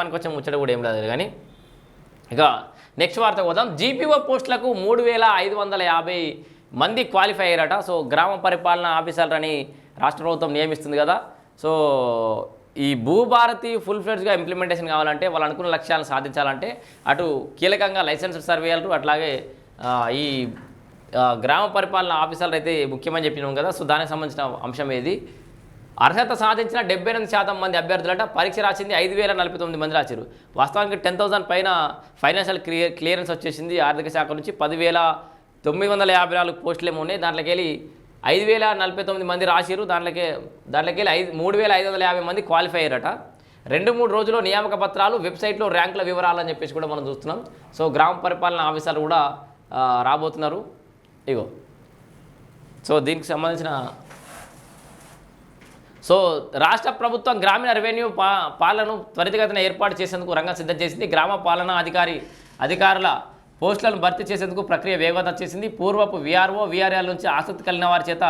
పనికొచ్చే ముచ్చట కూడా ఏం లేదు కానీ ఇక నెక్స్ట్ వార్త పోదాం. జీపీఓ పోస్టులకు మూడు వేల ఐదు వందల యాభై మంది క్వాలిఫై అయ్యారట. సో గ్రామ పరిపాలన ఆఫీసర్లని రాష్ట్ర ప్రభుత్వం నియమిస్తుంది కదా. సో ఈ భూభారతి ఫుల్ ఫ్లెడ్జ్గా ఇంప్లిమెంటేషన్ కావాలంటే వాళ్ళు అనుకున్న లక్ష్యాలను సాధించాలంటే అటు కీలకంగా లైసెన్స్డ్ సర్వేయర్లు అట్లాగే ఈ గ్రామ పరిపాలన ఆఫీసర్లు అయితే ముఖ్యమని చెప్పినాం కదా. సో దానికి సంబంధించిన అంశం ఏది? అర్హత సాధించిన డెబ్బై ఎనిమిది శాతం మంది అభ్యర్థులట పరీక్ష రాసింది ఐదు వేల నలభై తొమ్మిది మంది రాశారు. వాస్తవానికి టెన్ థౌసండ్ పైన ఫైనాన్షియల్ క్లియర్ క్లియరెన్స్ వచ్చేసింది ఆర్థిక శాఖ నుంచి. పదివేల తొమ్మిది వందల యాభై నాలుగు పోస్టులు ఏమో ఉన్నాయి. దాంట్లోకి వెళ్ళి ఐదు వేల నలభై తొమ్మిది మంది రాసిరు దాంట్లోకి దాంట్లోకి వెళ్ళి ఐదు మూడు వేల ఐదు వందల యాభై మంది క్వాలిఫై అయ్యారట. రెండు మూడు రోజుల్లో నియామక పత్రాలు వెబ్సైట్లో ర్యాంకుల వివరాలు అని చెప్పేసి కూడా మనం చూస్తున్నాం. సో గ్రామ పరిపాలన ఆఫీసర్లు కూడా రాబోతున్నారు. ఇగో. సో దీనికి సంబంధించిన సో రాష్ట్ర ప్రభుత్వం గ్రామీణ రెవెన్యూ పా పాలనను త్వరితగతిన ఏర్పాటు చేసేందుకు రంగం సిద్ధం చేసింది. గ్రామ పాలనా అధికారి అధికారుల పోస్టులను భర్తీ చేసేందుకు ప్రక్రియ వేగవంతం చేసింది. పూర్వపు విఆర్ఓ విఆర్ఎల్ నుంచి ఆసక్తి కలిగిన వారి చేత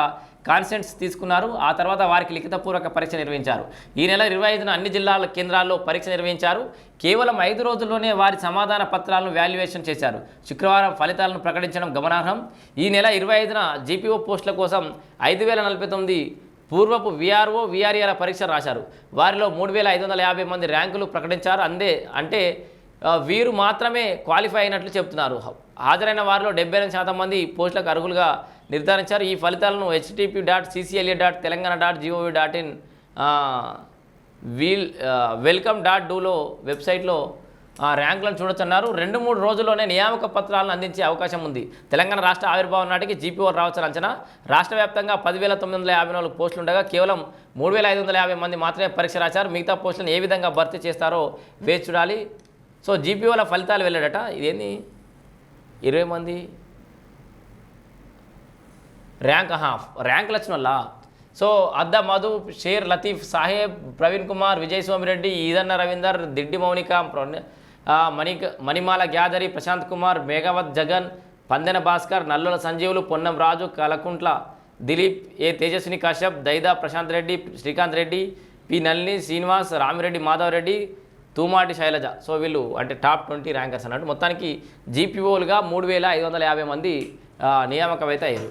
కాన్సెంట్స్ తీసుకున్నారు. ఆ తర్వాత వారికి లిఖితపూర్వక పరీక్ష నిర్వహించారు. ఈ నెల ఇరవై ఐదున అన్ని జిల్లాల కేంద్రాల్లో పరీక్ష నిర్వహించారు. కేవలం ఐదు రోజుల్లోనే వారి సమాధాన పత్రాలను వాల్యుయేషన్ చేశారు. శుక్రవారం ఫలితాలను ప్రకటించడం గమనార్హం. ఈ నెల ఇరవై ఐదున జీపీఓ పోస్టుల కోసం ఐదు వేల నలభై తొమ్మిది పూర్వపు విఆర్ఓ విఆర్ఏల పరీక్ష రాశారు. వారిలో మూడు వేల ఐదు వందల యాభై మంది ర్యాంకులు ప్రకటించారు. అందే అంటే వీరు మాత్రమే క్వాలిఫై అయినట్లు చెప్తున్నారు. హాజరైన వారిలో డెబ్బై ఎనిమిది శాతం మంది పోస్టులకు అర్హులుగా నిర్ధారించారు. ఈ ఫలితాలను HTP dot CCLA dot Telangana dot GOV dot in will welcome dot డూలో వెబ్సైట్లో ర్యాంకులను చూడొచ్చన్నారు. రెండు మూడు రోజుల్లోనే నియామక పత్రాలను అందించే అవకాశం ఉంది. తెలంగాణ రాష్ట్ర ఆవిర్భావం నాటికి జీపీఓ రావచ్చు అంచనా. రాష్ట్ర వ్యాప్తంగా పదివేల తొమ్మిది వందల యాభై నాలుగు పోస్టులు ఉండగా కేవలం మూడు వేల ఐదు వందల యాభై మంది మాత్రమే పరీక్ష రాశారు. మిగతా పోస్టులను ఏ విధంగా భర్తీ చేస్తారో వేచి చూడాలి. సో జీపీఓల ఫలితాలు వెళ్ళాడట ఇదేంది? ఇరవై మంది. ర్యాంక్ హాఫ్ ర్యాంకులు వచ్చిన వల్ల సో అద్ద మధు షేర్ లతీఫ్ సాహెబ్ ప్రవీణ్ కుమార్ విజయ్ సోమిరెడ్డి ఈదన్న రవీందర్ దిడ్డి మౌనిక ప్ర- Mani Manimala Gyadari Prashanth Kumar Meghavath Jagan Pandena Bhaskar Nallula Sanjeevulu Ponnam Raju Kalakuntla Dileep A Tejaswini Kashyap Daida Prashanth Reddy Srikanth Reddy P Nalini Srinivas Ramireddy Madhav Reddy Thumati Shailaja. So వీళ్ళు అంటే top twenty rankers అన్నట్టు. మొత్తానికి జీపీఓలుగా మూడు వేల ఐదు వందల యాభై మంది ఆ, నియామకం అయితే అయ్యారు.